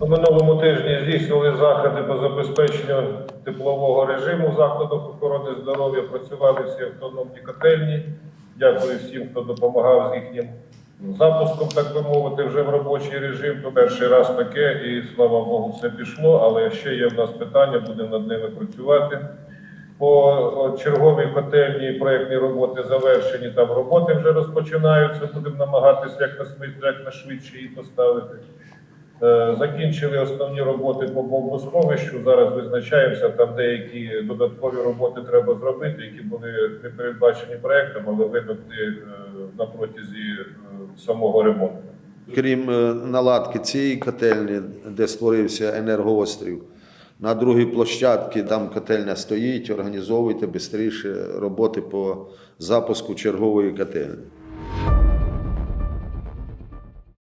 На минулому тижні здійснили заходи по забезпеченню теплового режиму в закладах охорони здоров'я. Працювали всі автономні котельні. Дякую всім, хто допомагав з їхнім запуском, так би мовити, вже в робочий режим. То перший раз таке, і слава Богу, все пішло. Але ще є в нас питання, будемо над ними працювати. По черговій котельні проєктні роботи завершені, там роботи вже розпочинаються. Будемо намагатися як на швидше її поставити. Е, Закінчили основні роботи по бомбосховищу. Зараз визначаємося, там деякі додаткові роботи треба зробити, які були не передбачені проектом, але виникли е, на протязі е, самого ремонту. Крім наладки цієї котельні, де створився енергоострів, на другій площадці там котельня стоїть, організовуйте швидше роботи по запуску чергової котельні.